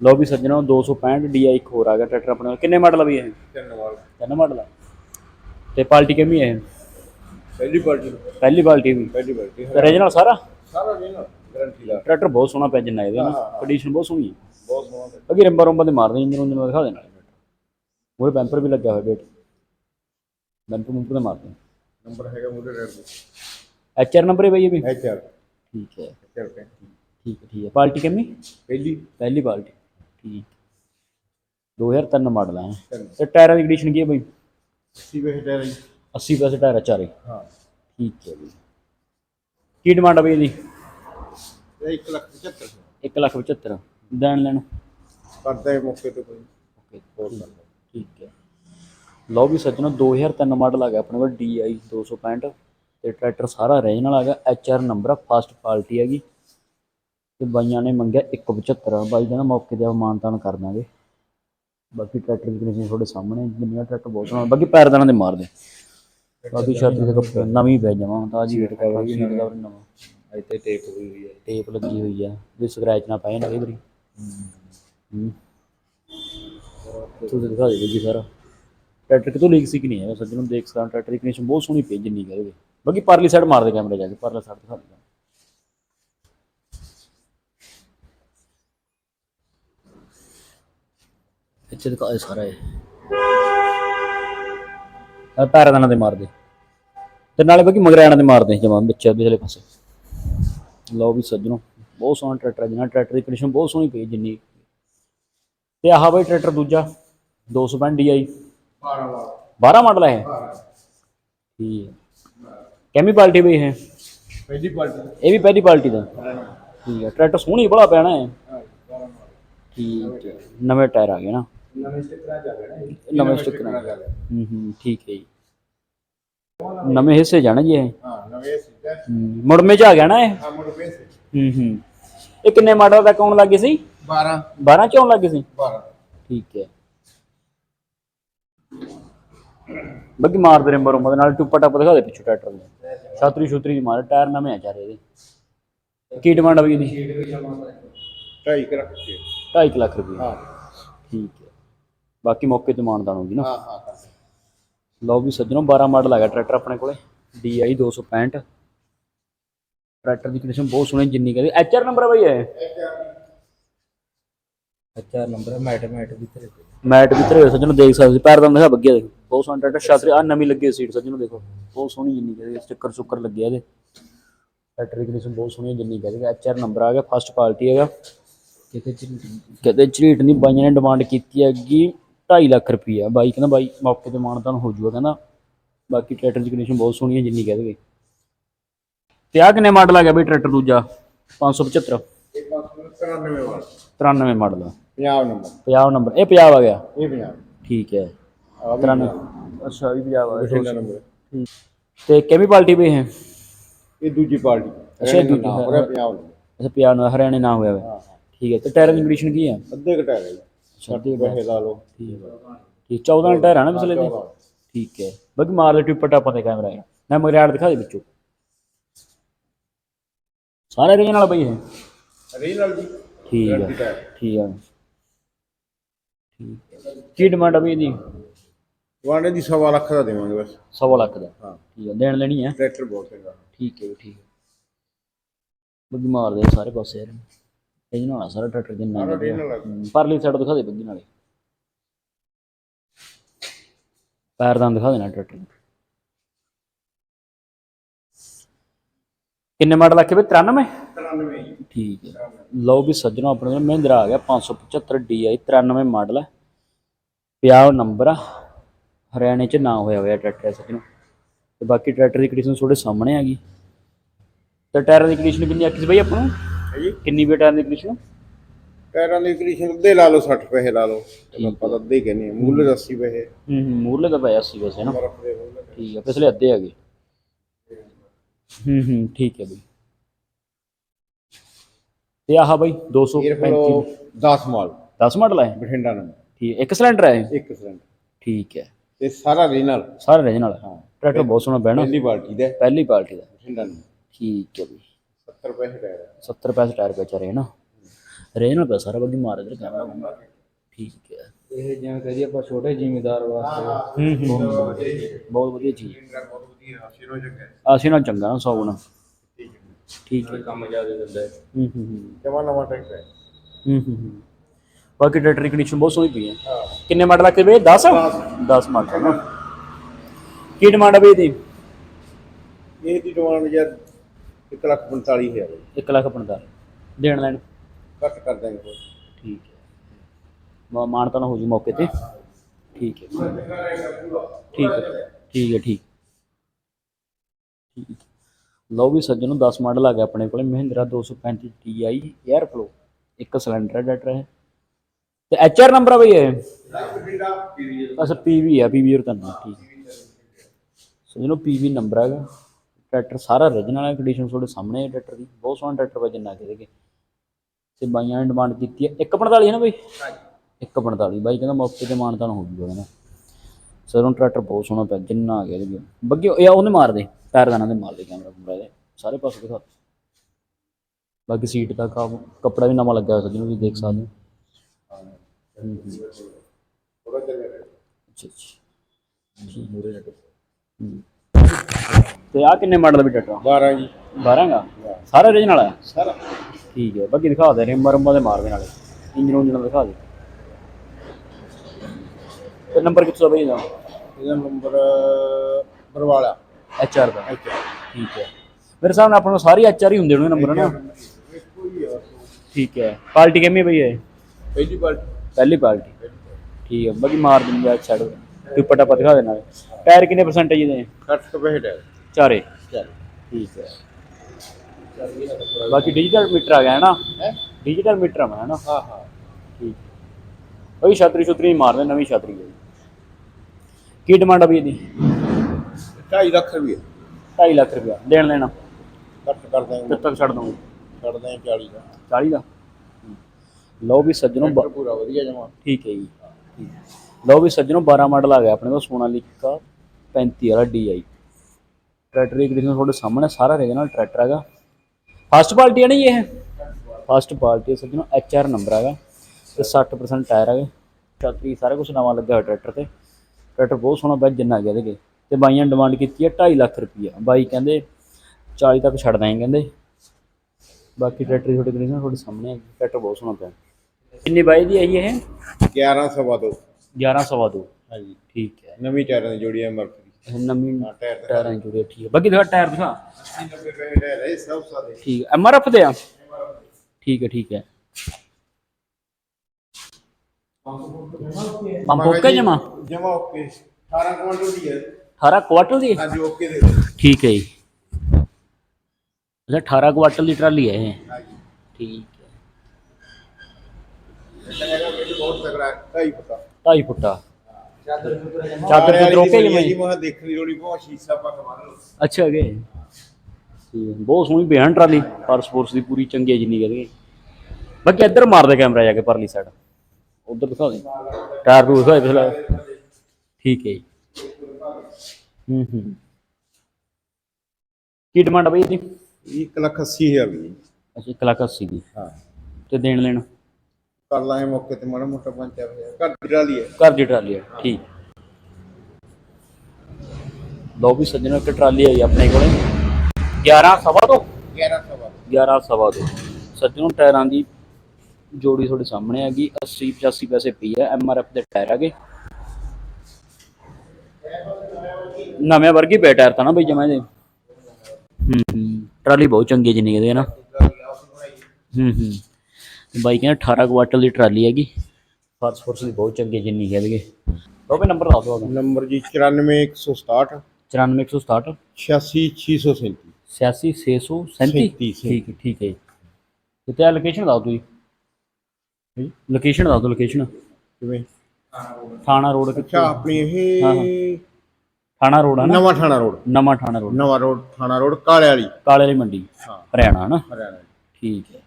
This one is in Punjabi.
ਲਓ ਵੀ ਸੱਜਣੋ 265 DI ਇੱਕ ਹੋਰ ਆ ਗਿਆ ਟਰੈਕਟਰ ਆਪਣੇ ਕੋਲ। ਕਿੰਨੇ ਮਾਡਲ ਆ ਵੀ ਇਹ? ਤਿੰਨ ਵਾਰ ਤਿੰਨ ਮਾਡਲ ਆ। ਤੇ ਪਾਲਟੀ ਕਿੰਨੀ ਹੈ ਪਹਿਲੀ ਪਾਰਟੀ ਪਹਿਲੀ ਪਾਲਟੀ ਵੀ। ਪਹਿਲੀ ਪਾਰਟੀ ਤੇ ਰੀਜਨਲ ਸਾਰਾ? ਸਾਰਾ ਜੀ ਨਾ ਗਰੰਟੀ ਦਾ। ਟਰੈਕਟਰ ਬਹੁਤ ਸੋਹਣਾ ਪਿਆ ਜਿੰਨਾ ਇਹਦੇ ਨਾ ਕੰਡੀਸ਼ਨ ਬਹੁਤ ਸੋਹਣੀ ਹੈ ਬਹੁਤ ਸੋਹਣਾ ਅੱਗੇ ਰੰਬਾ ਰੰਬਾ ਦੇ ਮਾਰਦੇ ਇੰਜਨ ਉਂਜਨ ਦਿਖਾ ਦੇਣਾ ਉਹਦੇ ਬੈਂਪਰ ਵੀ ਲੱਗਿਆ ਹੋਇਆ ਵੇਟ ਬੈਂਪਰ ਮੁੰਪਰ ਤੇ ਮਾਰਦੇ ਨੰਬਰ ਹੈਗਾ ਮੂਰੇ ਰੇਡ ਐਚ ਆਰ ਨੰਬਰ ਹੈ ਬਈ ਇਹ ਵੀ? ਐਚ ਆਰ ਠੀਕ ਹੈ। ਠੀਕ ਹੈ ਠੀਕ ਹੈ। ਪਾਲਟੀ ਕਿੰਨੀ? ਪਹਿਲੀ। ਪਹਿਲੀ ਪਾਲਟੀ। ਠੀਕ। 2003 ਮਾਡਲ ਹੈ ਤੇ ਟਾਇਰਾਂ ਦੀ ਕੰਡੀਸ਼ਨ ਕੀ ਹੈ ਬਈ? ਸੀ ਵੇ ਟਾਇਰ ਜੀ। 80 ਪੈਸੇ ਟਾਇਰ ਚਾਰੇ। ਹਾਂ। ਠੀਕ ਹੈ ਜੀ। ਕੀ ਡਿਮਾਂਡ ਆ ਬਈ ਇਹਦੀ? ਇਹ 1 ਲੱਖ 75 1 ਲੱਖ 75 ਦੇਣ ਲੈਣ। ਕਰਦਾ ਹੈ ਮੌਕੇ ਤੇ ਕੋਈ। ਓਕੇ ਹੋਰ ਠੀਕ ਹੈ। ਲਓ ਵੀ ਸੱਜਣੋ 2003 ਮਾਡਲ ਆ ਗਿਆ ਆਪਣੇ ਕੋਲ DI 265 ਤੇ ਟਰੈਕਟਰ ਸਾਰਾ ਰੀਜਨਲ ਆ ਗਿਆ। HR ਨੰਬਰ ਆ ਫਸਟ ਪਾਰਟੀ ਹੈਗੀ। ਤੇ ਬਾਈਆਂ ਨੇ ਮੰਗਿਆ 175 ਬਾਈ ਦਾ ਨਾ ਮੌਕੇ ਤੇ ਮਾਨਤਾਨ ਕਰ ਦਾਂਗੇ ਬਾਕੀ ਟਰੈਕਟਰ ਦੀ ਕੰਡੀਸ਼ਨ ਤੁਹਾਡੇ ਸਾਹਮਣੇ ਜਿੰਨਾ ਟਰੈਕਟਰ ਬਹੁਤ ਸੋਹਣਾ ਬਾਕੀ ਪੈਰਦਾਨਾਂ ਦੇ ਮਾਰਦੇ ਬਾਕੀ ਛਾਤੀ ਦੇ ਕੱਪੜੇ ਨਵੀਂ ਪੈ ਜਾਵਾਂ ਤਾਂ ਜੀ ਵੇਟ ਵੀ ਸੀਟ ਕਵਰ ਨਵਾਂ। ਇੱਥੇ ਟੇਪ ਹੋਈ ਹੋਈ ਹੈ ਟੇਪ ਲੱਗੀ ਹੋਈ ਆ ਵੀ ਸਕ੍ਰੈਚ ਨਾ ਪਏ ਨਾ ਕਈ ਵਾਰੀ। ਹੂੰ। ਤੁਸੀਂ ਦਿਖਾ ਦੇ ਜੀ ਸਾਰਾ। ਟਰੈਕਟਰ ਕਿਤੋਂ ਲੀਕ ਸੀ ਕਿ ਨਹੀਂ ਹੈ ਸੱਜਣ ਨੂੰ ਦੇਖ ਸਕਦਾ ਟਰੈਕਟਰ ਦੀ ਕੰਡੀਸ਼ਨ ਬਹੁਤ ਸੋਹਣੀ ਪਈ ਜਿੰਨੀ ਕਹਦੇ ਬਾਕੀ ਪਰਲੀ ਸਾਈਡ ਮਾਰ ਦੇ ਕੈਮਰੇ ਜਾ ਕੇ ਪਰਲਾ ਸਾਈਡ ਦਿਖਾ ਦੇ ਇੱਥੇ ਦਿਖਾ ਸਾਰਾ ਇਹ। ਆ ਪੈਰਾਂ ਦੇ ਮਾਰ ਦੇ ਤੇ ਨਾਲੇ ਬਾਕੀ ਮਗਰਿਆਣਾ ਦੇ ਮਾਰਦੇ ਜਮਾਂ ਵਿੱਚ ਪਿਛਲੇ ਪਾਸੇ। ਲਓ ਵੀ ਸੱਜਣੋ ਬਹੁਤ ਸੋਹਣਾ ਟਰੈਕਟਰ ਹੈ ਜਿਹਨਾਂ ਟਰੈਕਟਰ ਦੀ ਕੰਡੀਸ਼ਨ ਬਹੁਤ ਸੋਹਣੀ ਪਈ ਜਿੰਨੀ ਤੇ ਆਹ ਬਈ ਟਰੈਕਟਰ ਦੂਜਾ 265 DI 12 ਵਾਰ 12 ਮਾਡਲ ਹੈ? ਠੀਕ ਹੈ। ਕੈਮੀ ਪਾਲਟੀ ਬਈ ਹੈ ਪਹਿਲੀ ਪਾਰਟੀ। ਇਹ ਵੀ ਪਹਿਲੀ ਪਾਲਟੀ ਦਾ। ਠੀਕ ਹੈ ਟਰੈਕਟਰ ਸੋਹਣੀ ਬੜਾ ਪੈਣਾ ਹੈ। ਠੀਕ ਹੈ ਨਵੇਂ ਟਾਇਰ ਆ ਗਏ ਨਾ। ਨਵੇਂ ਸਟਿਕਰਾਂ ਜਾ ਗਏ ਨਾ ਨਵੇਂ ਸਟਿੱਕਰ ਆ ਗਏ। ਹੂੰ ਹੂੰ ਠੀਕ ਹੈ ਜੀ। ਨਵੇਂ ਹਿੱਸੇ ਜਾਣਾ ਜੀ ਇਹ? ਹਾਂ ਨਵੇਂ ਸੀ ਹੂੰ, ਮੁੜਮੇ ਚ ਆ ਗਿਆ ਨਾ ਇਹ? ਹਾਂ ਮੁੜ ਪਏ ਸੀ ਹੂੰ ਹੂੰ। ਇਹ ਕਿੰਨੇ ਮਾਡਲ ਤੱਕ ਆਉਣ ਲੱਗੇ ਸੀ? 12 12 ਚ ਆਉਣ ਲੱਗੇ ਸੀ? 12 ਠੀਕ ਹੈ। ਬੱਗੀ ਮਾਰਦੇ ਰਹੇ ਮਰੋ ਨਾਲ ਟੁੱਪਾ ਟੱਪ ਦਿਖਾ ਦੇ ਪਿੱਛੇ ਟਰੈਕਟਰ ਦੇ ਛਾਤਰੀ ਛੁਤਰੀ ਦੀ ਮਾਰ ਟਾਇਰ ਨਵੇਂ ਆ ਚਾਰੇ ਇਹਦੇ। ਕੀ ਡਿਮਾਂਡ ਆ ਬਈ ਇਹਦੀ ਢਾਈ ਕੁ ਰੱਖ ਕੇ 2.5 ਲੱਖ ਰੁਪਏ। ਹਾਂ। ਠੀਕ ਬਾਕੀ ਮੌਕੇ ਤੇ ਮਾਨਦਾਨ ਹੋਊਗੀ ਨਾ। ਹਾਂ ਹਾਂ ਹਾਂ। ਲਓ ਵੀ ਸੱਜਣੋ 12 ਮਾਡਲ ਆ ਗਿਆ ਟਰੈਕਟਰ ਆਪਣੇ ਕੋਲੇ। DI 265 ਟਰੈਕਟਰ ਦੀ ਕੰਡੀਸ਼ਨ ਬਹੁਤ ਸੋਹਣੀ ਜਿੰਨੀ ਕਹਦੇ HR ਨੰਬਰ ਹੈ ਬਈ ਇਹ? ਅੱਛਾ ਨੰਬਰ ਮੈਟ ਮੈਟ ਵੀ ਤੇਰੇ ਮੈਟ ਵੀ ਤੇਰੇ ਸੱਜਣੋ ਦੇਖ ਸਕਦੇ ਪੈਰ ਦਾ ਦਿਖਾ ਬੱਗਿਆ ਦੇਖੋ। ਬਹੁਤ ਸੋਹਣਾ ਟਰੈਕਟਰ ਛਾਤਰੀ ਆ ਨਵੀਂ ਲੱਗੀ ਸੀਟ ਸੱਜਣੋ ਦੇਖੋ। ਬਹੁਤ ਸੋਹਣੀ ਜਿੰਨੀ ਕਹਦੇ ਸਟicker ਸੁੱਕਰ ਲੱਗਿਆ ਇਹਦੇ। ਟਰੈਕਟਰ ਦੀ ਕੰਡੀਸ਼ਨ ਬਹੁਤ ਸੋਹਣੀ ਹੈ ਜਿੰਨੀ ਕਹਦੇ HR ਨੰਬਰ ਆ ਗਿਆ ਫਸਟ ਪਾਰਟੀ ਹੈਗਾ। ਕਿਤੇ ਚ ਝਰੀਟ ਨਹੀਂ ਬਾਈਆਂ ਨੇ ਡਿਮਾਂਡ ਕੀਤੀ ਹੈਗੀ। 2.5 ਲੱਖ ਰੁਪਈਆ। ਬਾਈ ਕਹਿੰਦਾ ਬਾਈ ਮੌਕੇ ਤੇ ਮਾਨਤਾਨ ਹੋ ਜਾਊਗਾ ਕਹਿੰਦਾ ਬਾਕੀ ਟਰੈਕਟਰ ਦੀ ਕੰਡੀਸ਼ਨ ਬਹੁਤ ਸੋਹਣੀ ਹੈ ਜਿੰਨੀ ਕਹਿ ਦੇਗੇ ਤੇ ਆ ਕਿੰਨੇ ਮਾਡਲ ਆ ਗਿਆ ਬਈ ਟਰੈਕਟਰ ਦੂਜਾ? 575 ਇਹ 593 ਵਾਰ 93 ਮਾਡਲ ਆ। 50 ਨੰਬਰ। 50 ਨੰਬਰ। ਇਹ 50 ਆ ਗਿਆ? ਇਹ 50 ਠੀਕ ਹੈ। ਆ 93 ਅੱਛਾ ਇਹ 50 ਆ ਗਿਆ। ਨੰਬਰ। ਠੀਕ। ਤੇ ਕਿਵੇਂ ਪਾਰਟੀ ਬਈ ਇਹ? ਇਹ ਦੂਜੀ ਪਾਰਟੀ। ਅੱਛਾ, ਦੂਜੀ, ਨਾਮ ਹੋ ਰਿਹਾ 50 ਨੰਬਰ ਅੱਛਾ 50 ਨੂੰ ਹਰਿਆਣੇ ਨਾ ਹੋਇਆ ਹੋਇਆ ਠੀਕ ਹੈ। ਤੇ ਟਾਇਰਾਂ ਦੀ ਕੰਡੀਸ਼ਨ ਕੀ ਹੈ? ਅੱਧੇ ਘਟਾ ਗਏ ਛੱਡੀ ਪੈਸੇ ਲਾ ਲਓ। ਠੀਕ ਹੈ। ਠੀਕ 14 ਦਾ ਟਾਇਰ ਆ ਨਾ ਪਿਛਲੇ ਦੇ ਠੀਕ ਹੈ। ਬਾਕੀ ਮਾਰ ਦੇ ਟਿੱਪਰ ਟਾਪਾਂ ਤੇ ਕੈਮਰਾ ਹੈ ਮੈਂ ਮਗਰਿਆੜ ਦਿਖਾ ਦੇ ਵਿੱਚੋਂ। ਸਾਰੇ ਰੀਜਨ ਨਾਲ ਬਈ ਇਹ। ਰੀਨਲ ਜੀ। ਠੀਕ ਹੈ। ਠੀਕ ਹੈ ਠੀਕ ਹੈ। ਕੀ ਡਿਮਾਂਡ ਆ ਬਈ ਇਹਦੀ? ਵਾਂਡੇ ਦੀ ਸਵਾ ਲੱਖ ਦਾ ਦੇਵਾਂਗੇ ਬਸ। ਸਵਾ ਲੱਖ ਦਾ। ਹਾਂ। ਠੀਕ ਹੈ। ਦੇਣ ਲੈਣੀ ਹੈ। ਟਰੈਕਟਰ ਬਹੁਤ ਚੰਗਾ ਠੀਕ ਹੈ ਬਈ, ਠੀਕ ਹੈ। ਬੱਗੀ ਮਾਰ ਦੇ ਸਾਰੇ ਪਾਸੇ ਯਾਰ। ਇਹ ਨਾਲ ਆ ਸਾਰਾ ਟਰੈਕਟਰ ਜਿੰਨਾ ਸਾਰਾ ਆ। ਹੂੰ, ਪਰਲੀ ਸਾਈਡ ਦਿਖਾ ਦੇ ਬੱਗੀ ਨਾਲੇ। ਪੈਰਦਾਨ ਦਿਖਾ ਦੇਣਾ ਟਰੈਕਟਰ ਨੂੰ। ਕਿੰਨੇ ਮਾਡਲ ਆਖੇ ਬਈ? 93 93 ਠੀਕ ਹੈ। ਲਓ ਵੀ ਸੱਜਣੋ ਆਪਣੇ ਕੋਲ ਮਹਿੰਦਰਾ ਆ ਗਿਆ 575 DI 93 ਮਾਡਲ ਹੈ 50 ਨੰਬਰ ਆ। ਹਰਿਆਣੇ ਚ ਨਾ ਹੋਇਆ ਹੋਇਆ ਟਰੈਕਟਰ ਹੈ ਸੱਜਣੋ ਤੇ ਬਾਕੀ ਟਰੈਕਟਰ ਦੀ ਕੰਡੀਸ਼ਨ ਤੁਹਾਡੇ ਸਾਹਮਣੇ ਆ ਗਈ। ਤੇ ਟਾਇਰਾਂ ਦੀ ਕੰਡੀਸ਼ਨ ਕਿੰਨੀ ਆਖੀ ਸੀ ਬਈ ਆਪਾਂ ਨੂੰ? ਹੈ ਜੀ ਕਿੰਨੀ ਟਾਇਰਾਂ ਦੀ ਕੰਡੀਸ਼ਨ ਟਾਇਰਾਂ ਦੀ ਕੰਡੀਸ਼ਨ ਅੱਧੇ ਲਾ ਲਓ 60 ਪੈਸੇ ਲਾ ਲਓ। ਪਤਾ ਅੱਧੇ ਹੀ ਕਹਿੰਦੇ ਆ ਮੁੱਲ 80 ਪੈਸੇ। ਹੂੰ ਹੂੰ ਮੂਰਲੇ ਦਾ ਪਿਆ 80 ਵੈਸੇ ਨਾ। ਬਰਫ ਦੇ ਮੁੱਲ ਠੀਕ ਹੈ ਪਿਛਲੇ ਅੱਧੇ ਆ ਗਏ ਹੂੰ ਹੂੰ ਠੀਕ ਹੈ ਬਈ। ਤੇ ਆਹ ਬਈ ਇਹ 235 ਲਓ 10 ਮਾਲ। 10 ਮਾਡਲ ਹੈ ਬਠਿੰਡਾ ਨੰਬਰ ਠੀਕ ਹੈ ਇੱਕ ਸਿਲੰਡਰ ਹੈ ਇਹ? ਇੱਕ ਸਿਲੰਡਰ। ਠੀਕ ਹੈ। ਤੇ ਸਾਰਾ ਰੀਨਲ ਸਾਰੇ ਰੀਜਨਲ? ਹਾਂ। ਟਰੈਕਟਰ ਬਹੁਤ ਸੋਹਣਾ ਬਹਿਣਾ। ਪਹਿਲੀ ਪਾਰਟੀ ਦਾ। ਪਹਿਲੀ ਪਾਰਟੀ ਦਾ। ਬਠਿੰਡਾ ਨੰਬਰ ਠੀਕ ਹੈ ਬਈ। 70 ਪੈਸੇ ਟਾਇਰ ਹੈ 70 ਪੈਸੇ ਟਾਇਰ ਪੇ ਚਾਰੇ ਨਾ ਰੀਜਨਲ ਪਿਆ ਸਾਰਾ ਬੱਗੀ ਮਾਰ ਇਧਰ ਕੈਮਰਾ ਠੀਕ ਹੈ। ਇਹ ਜਿਵੇਂ ਕਹਦੀ ਆਪਾਂ ਛੋਟੇ ਜ਼ਿਮੀਦਾਰ ਵਾਸਤੇ। ਹੂੰ ਹੂੰ। ਬਹੁਤ ਵਧੀਆ ਚੀਜ਼ ਅਸੀਂ ਨਾਲ ਚੰਗਾ ਨਾ ਸੌਣਾ ਠੀਕ ਹੈ। ਕੰਮ ਜ਼ਿਆਦਾ ਦਿੰਦਾ ਹੈ। ਹੂੰ ਹੂੰ ਹੂੰ। ਜਮਾ ਨਵਾਂ ਟਰੈਕਟਰ ਹੈ। ਹੂੰ ਹੂੰ। ਬਾਕੀ ਟਰੈਕਟਰ ਦੀ ਕੰਡੀਸ਼ਨ ਬਹੁਤ ਸੋਹਣੀ ਪਈ ਹੈ। ਕਿੰਨੇ ਮਾਡਲ ਆ ਕੇ ਵੇ? 10 10 ਮਾਡਲ ਨਾ। ਕੀ ਡਿਮਾਂਡ ਆ ਬਈ ਇਹਦੀ? ਇਹ ਦੀ ਡਿਮਾਂਡ ਯਾਰ 1 ਲੱਖ 45 ਹਜ਼ਾਰ। ਹੈ 1 ਲੱਖ 45 ਦੇਣ ਲੈਣ? ਘੱਟ ਕਰ ਦਾਂਗੇ ਕੋਈ ਠੀਕ ਹੈ। ਮਾ ਮਾਨਤਾ ਨਾ ਹੋ ਜੂ ਮੌਕੇ ਤੇ। ਠੀਕ ਹੈ। ਠੀਕ ਹੈ। ਠੀਕ ਹੈ ਠੀਕ। ਠੀਕ ਲਓ ਵੀ ਸੱਜਣੋ 10 ਮਾਡਲ ਆ ਗਿਆ ਆਪਣੇ ਕੋਲੇ। ਮਹਿੰਦਰਾ 235 Ti 에ਅਰ ਫਲੋ ਇੱਕ ਸਿਲੰਡਰ ਡਾਟਰ ਹੈ। ਤੇ ਐਚਆਰ ਨੰਬਰ ਆ ਬਈ ਇਹ? ਅੱਛਾ ਪੀਵੀ ਆ ਪੀਵੀ ਤਾਂ ਨਹੀਂ ਠੀਕ ਸੱਜਣੋ ਪੀਵੀ ਨੰਬਰ ਹੈਗਾ। ਟਰੈਕਟਰ ਸਾਰਾ origignal ਹੈ ਕੰਡੀਸ਼ਨ ਤੁਹਾਡੇ ਸਾਹਮਣੇ ਹੈ ਟਰੈਕਟਰ ਦੀ। ਬਹੁਤ ਸੋਹਣਾ ਟਰੈਕਟਰ ਵਾ ਜਿੰਨਾ ਕਿਹਦੇ ਤੇ ਬਾਈਆਂ ਨੇ ਡਿਮਾਂਡ ਕੀਤੀ ਹੈ। 145 ਹੈ ਨਾ ਬਈ? 145 ਬਾਈ ਕਹਿੰਦਾ ਮੌਕੇ ਤੇ ਮਾਨਤਾ ਨਾ ਹੋ ਜੂਗਾ ਕਹਿੰਦਾ। ਸਰੋਂ ਟਰੈਕਟਰ ਬਹੁਤ ਸੋਹਣਾ ਪਿਆ ਜਿੰਨਾ ਆ ਗਿਆ ਇਹਦੇ ਬੱਗੇ ਇਹ ਉਹਨੇ ਮਾਰ ਦੇ ਪੈਰਦਾਨਾਂ ਦੇ ਮਾਰ ਦੇ ਕੈਮਰਾ ਕੁਮਰਾ ਦੇ ਸਾਰੇ ਪਾਸੇ ਦਿਖਾ ਬਾਕੀ ਸੀਟ ਦਾ ਕਾ ਕੱਪੜਾ ਵੀ ਨਵਾਂ ਲੱਗਾ ਹੋਇਆ ਸੱਜਣੋ ਤੁਸੀਂ ਦੇਖ ਸਕਦੇ ਹੋ। ਥੋੜਾ ਚੱਲ ਰਿਹਾ ਅੱਛਾ ਅੱਛਾ। ਮੂਰੇ ਲੱਗ ਤੇ ਆ ਕਿੰਨੇ ਮਾਡਲ ਦਾ ਵੀ ਟਰੈਕਟਰ? 12 ਜੀ। 12 ਗਾ? ਸਾਰਾ original ਆ? ਸਾਰਾ। ਠੀਕ ਹੈ ਬਾਕੀ ਦਿਖਾ ਦੇ ਰਿਮ ਰੰਮਾਂ ਦੇ ਮਾਰ ਦੇ ਨਾਲੇ। ਇੰਜਨ ਉਂਜਨ ਦਿਖਾ ਦੇ। ਤੇ ਨੰਬਰ ਕਿੱਥੋਂ ਦਾ ਬਈ ਇਹਦਾ? ਇਹਦਾ ਨੰਬਰ ਬਰਵਾਲਾ। ਐਚ ਆਰ ਦਾ। ਠੀਕ ਹੈ। ਮੇਰੇ ਨਾਲ ਆਪਾਂ ਨੂੰ ਸਾਰੀ ਐਚ ਆਰ ਹੀ ਹੁੰਦੇ ਹੋਣੇ ਨੰਬਰ ਨਾ ਠੀਕ ਹੈ। ਪਾਰਟੀ ਕਿੰਨੀ ਬਈ ਇਹ? ਪਹਿਲੀ ਵਾਰ ਪਹਿਲੀ ਪਾਰਟੀ ਠੀਕ ਹੈ ਬਾਕੀ ਮਾਰ ਦਿੰਦੇ ਆ ਛੱਡ ਤੂੰ ਪਟਾ ਦਿਖਾ ਦੇ ਨਾਲੇ ਟਾਇਰ ਕਿੰਨੇ ਪਰਸੈਂਟੇਜ ਦੇ 60 ਰੁਪਏ ਹੈ ਚਾਰੇ। ਠੀਕ ਹੈ। ਬਾਕੀ ਡਿਜੀਟਲ ਮੀਟਰ ਆ ਗਿਆ ਹੈ ਨਾ? ਡਿਜੀਟਲ ਮੀਟਰ ਆ ਹੈ ਨਾ? ਹਾਂ ਹਾਂ। ਠੀਕ। ਉਹੀ ਛਤਰੀ ਛਤਰੀ ਮਾਰਦੇ ਨਵੀਂ ਛਤਰੀ ਹੈ ਕੀ ਡਿਮਾਂਡ ਆ ਵੀ ਇਹਦੀ? 2.5 ਲੱਖ ਰੁਪਏ। 2.5 ਲੱਖ ਰੁਪਇਆ। ਦੇਣ ਲੈਣਾ। ਘੱਟ ਕਰ ਦਾਂਗੇ ਕਿੱਥੇ ਛੱਡ ਦੂੰਗਾ ਛੱਡ ਦਾਂਗੇ 40 ਦਾ। 40 ਦਾ? ਲਓ ਵੀ ਸੱਜਣੋ ਪੂਰਾ ਵਧੀਆ ਜਮਾ। ਠੀਕ ਹੈ ਜੀ। ਠੀਕ। ਹੈ। ਲਓ ਵੀ ਸੱਜਣੋ 12 ਮਾਡਲ ਆ ਗਿਆ ਆਪਣੇ ਕੋਲ ਸੋਨਾਲੀਕਾ 35 ਵਾਲਾ DI ਟਰੈਕਟਰ ਦੀ ਕੰਡੀਸ਼ਨ ਤੁਹਾਡੇ ਸਾਹਮਣੇ, ਸਾਰਾ ਰੀਜਨਲ ਟਰੈਕਟਰ ਹੈਗਾ। ਫਸਟ ਪਾਰਟੀ ਹੈ ਨਾ ਜੀ ਇਹ? ਫਸਟ ਪਾਰਟੀ ਸੱਜਣੋ HR ਨੰਬਰ ਹੈਗਾ, ਤੇ 60% ਟਾਇਰ ਹੈਗੇ। ਛਤਰੀ ਸਾਰਾ ਕੁਝ ਨਵਾਂ ਲੱਗਾ ਹੋਇਆ ਟਰੈਕਟਰ ਤੇ। ਟਰੈਕਟਰ ਬਹੁਤ ਸੋਹਣਾ ਬੈਜ ਜਿੰਨਾ ਗਿਆ ਇਹਦੇ ਤੇ ਬਾਈਆਂ ਨੇ ਡਿਮਾਂਡ ਕੀਤੀ ਹੈ 2.5 ਲੱਖ ਰੁਪਈਆ। ਬਾਈ ਕਹਿੰਦੇ 40 ਤੱਕ ਛੱਡ ਦਾਂਗੇ ਕਹਿੰਦੇ। ਬਾਕੀ ਟਰੈਕਟਰ ਦੀ ਤੁਹਾਡੀ ਕੰਡੀਸ਼ਨ ਤੁਹਾਡੇ ਸਾਹਮਣੇ ਹੈ ਟਰੈਕਟਰ ਬਹੁਤ ਸੋਹਣਾ ਪਿਆ। ਕਿੰਨੀ ਬਾਈ ਦੀ ਆਈ ਇਹ? 11 ਸਵਾ ਦੋ। 11 ਸਵਾ ਦੋ। ਹਾਂਜੀ। ਠੀਕ ਹੈ। ਨਵੀਂ ਟਾਇਰਾਂ ਦੀ ਜੋੜੀ ਹੈ ਮਰਕਰੀ ਇਹ ਨਵੀਂ ਹਾਂ ਟਾਇਰ ਦਾ ਟਾਇਰਾਂ ਦੀ ਜੁੜੀ ਠੀਕ ਹੈ। ਬਾਕੀ ਦਿਖਾ ਟਾਇਰ ਦਿਖਾ। 80 90 ਰੁਪਏ ਟਾਇਰ ਹੈ ਸਭ ਸਾਰੇ। ਠੀਕ ਹੈ। ਐਮਆਰਐਫ ਦੇ ਆ? ਠੀਕ ਹੈ ਠੀਕ ਹੈ। ਪੰਪ ਓਕੇ ਜਮਾ? ਜਮਾ ਓਕੇ। 18 ਕੁਆਂਟਲ ਦੀ ਹੈ। 18 ਕੁਆਟਲ ਦੀ ਹੈ? ਹਾਂਜੀ ਓਕੇ ਦੇ ਦਿਓ। ਠੀਕ ਹੈ ਜੀ। ਅੱਛਾ 18 ਕੁਆਟਲ ਦੀ ਟਰਾਲੀ ਹੈ ਇਹ। ਹਾਂਜੀ। ਠੀਕ ਬਹੁਤ ਤਗੜਾ ਹੈ। ਢਾਈ ਪਤਾ 2.5 ਫੁੱਟਾ। ਚਾਦਰ ਚਾਦਰ ਚੁਦਰ ਓਕੇ ਜੀ। ਮੈਂ ਦੇਖਣ ਦੀ ਲੋੜੀ ਬਹੁਤ ਸ਼ੀਸ਼ਾ ਪਾ ਕੇ ਮਾਰ ਲਓ। ਅੱਛਾ ਹੈ ਬਹੁਤ ਸੋਹਣੀ ਬਿਆਨ ਟਰਾਲੀ ਪਰ ਸਪੋਰਟਸ ਦੀ ਪੂਰੀ ਚੰਗੀ ਹੈ ਜਿੰਨੀ ਕਹਦੇ ਬਾਕੀ ਇੱਧਰ ਮਾਰਦੇ ਕੈਮਰਾ ਜਾ ਕੇ ਪਰਲੀ ਸਾਈਡ ਉਧਰ ਦਿਖਾ ਦੇ। ਟਾਇਰ ਟੂਰ ਦਿਖਾਏ ਪਿਛਲਾ। ਠੀਕ ਹੈ ਜੀ। ਹੂੰ ਹੂੰ। ਕੀ ਡਿਮਾਂਡ ਆ ਬਈ ਇਹਦੀ? 1 ਲੱਖ 80 ਹਜ਼ਾਰ ਦੀ। ਅੱਛਾ 1 ਲੱਖ 80 ਦੀ। ਹਾਂ। ਤੇ ਦੇਣ ਲੈਣ ਕਰ ਲਾਂਗੇ ਮੌਕੇ ਤੇ ਮਾੜਾ ਮੋਟਾ 5000 ਘਰ ਦੀ ਟਰਾਲੀ ਹੈ। ਘਰ ਦੀ ਟਰਾਲੀ ਹੈ ਠੀਕ। ਲਓ ਵੀ ਸੱਜਣੋ ਇੱਕ ਟਰਾਲੀ ਆਈ ਆਪਣੇ ਕੋਲੇ। 11 ਸਵਾ ਤੋਂ 11 ਸਵਾ 11 ਸਵਾ ਦੋ। ਸੱਜਣੋਂ ਟਾਇਰਾਂ ਦੀ ਜੋੜੀ ਤੁਹਾਡੇ ਸਾਹਮਣੇ ਹੈਗੀ। 80 85 ਪੈਸੇ ਪਈ ਹੈ ਐਮਆਰਐਫ ਦੇ ਟਾਇਰ ਹੈਗੇ। ਨਵੇਂ ਵਰਗੀ ਪਏ ਟਾਇਰ ਤਾਂ ਨਾ ਬਈ ਜਮਾ ਇਹਦੇ। ਹੂੰ ਹੂੰ। ਟਰਾਲੀ ਬਹੁਤ ਚੰਗੀ ਜਿੰਨੀ ਕਹਿੰਦੇ ਨਾ। ਹੂੰ ਹੂੰ। ਤੇ ਬਾਈ ਕਹਿੰਦਾ 18 ਕੁਆਟਲ ਦੀ ਟਰਾਲੀ ਹੈਗੀ। ਫਰਸ ਫਰਸ ਦੀ ਬਹੁਤ ਚੰਗੀ ਜਿੰਨੀ ਕਹਿੰਦੇ ਉਹ ਵੀ ਨੰਬਰ ਦੱਸ ਦਿਓ ਨੰਬਰ ਜੀ 94167 94167 86637 86637 ਠੀਕ ਹੈ ਠੀਕ ਹੈ ਜੀ। ਤੇ ਆ ਲੋਕੇਸ਼ਨ ਦੱਸ ਦਿਓ ਜੀ। ਲੋਕੇਸ਼ਨ ਦੱਸ ਦਿਓ ਲੋਕੇਸ਼ਨ ਕਿਵੇਂ? ਥਾਣਾ ਰੋਡ ਅੱਛਾ ਕਿੱਥੇ ਆਪਣੀ ਹਾਂ, ਇਹ ਥਾਣਾ ਰੋਡ ਹੈ ਨਾ? ਨਵਾਂ ਥਾਣਾ ਰੋਡ। ਨਵਾਂ ਥਾਣਾ ਰੋਡ। ਨਵਾਂ ਰੋਡ ਥਾਣਾ ਰੋਡ ਕਾਲੇ ਵਾਲੀ। ਕਾਲੇ ਵਾਲੀ ਮੰਡੀ। ਹਾਂ। ਹਰਿਆਣਾ ਹੈ ਨਾ ਹਰਿਆਣਾ। ਠੀਕ ਹੈ।